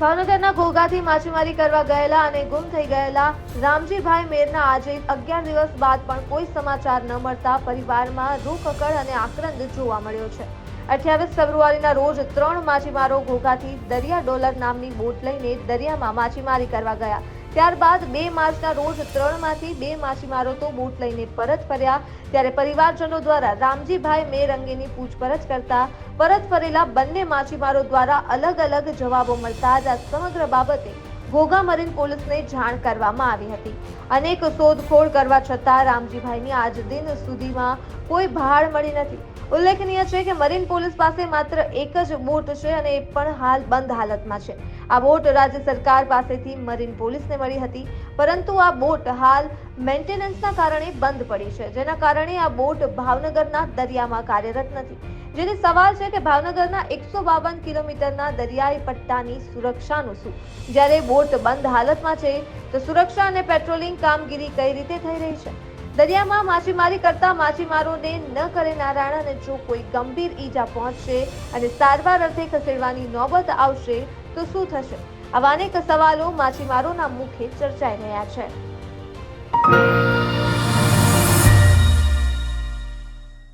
ભાવનગરના ઘોઘાથી માછીમારી કરવા ગયેલા અને ગુમ થઈ ગયેલા રામજીભાઈ મેરના આજે અગિયાર દિવસ બાદ પણ કોઈ સમાચાર ન મળતા પરિવારમાં રૂકકડ અને આક્રંદ જોવા મળ્યો છે. અઠ્યાવીસ ફેબ્રુઆરીના રોજ ત્રણ માછીમારો ઘોઘાથી દરિયા ડોલર નામની બોટ લઈને દરિયામાં માછીમારી કરવા ગયા. ત્યારબાદ બે માર્ચના રોજ ત્રણમાંથી બે માછીમારો તો બોટ લઈને પરત ફર્યા. ત્યારે પરિવારજનો દ્વારા રામજીભાઈ મેર અંગેની પૂછપરછ કરતા પરત ફરેલા બંને માછીમારો દ્વારા અલગ અલગ જવાબો મળતા જ આ સમગ્ર બાબતે ઘોઘા પોલીસને જાણ કરવામાં આવી હતી. અનેક શોધખોળ કરવા છતાં રામજીભાઈની આજ દિન સુધીમાં કોઈ ભાળ મળી નથી. ઉલ્લેખનીય છે કે મરીન પોલીસ પાસે માત્ર એક જ બોટ છે અને એ પણ હાલ બંધ હાલતમાં છે. આ બોટ રાજ્ય સરકાર પાસેથી મરીન પોલીસને મળી હતી, પરંતુ આ બોટ હાલ મેન્ટેનન્સના કારણે બંધ પડી છે, જેના કારણે આ બોટ ભાવનગરના દરિયામાં કાર્યરત નથી. જેથી સવાલ છે કે ભાવનગરના એકસો બાવન કિલોમીટરના દરિયાઈ પટ્ટાની સુરક્ષાનું શું? જ્યારે બોટ બંધ હાલતમાં છે, તો સુરક્ષા અને પેટ્રોલિંગ કામગીરી કઈ રીતે થઈ રહી છે? દરિયામાં માછીમારી કરતા માછીમારોને ન કરે નારાયણ અને જો કોઈ ગંભીર ઈજા પહોંચશે અને સારવાર અર્થે ખસેડવાની નોબત આવશે, તો શું થશે? આવા અનેક સવાલો માછીમારોના મુખે ચર્ચાઈ રહ્યા છે.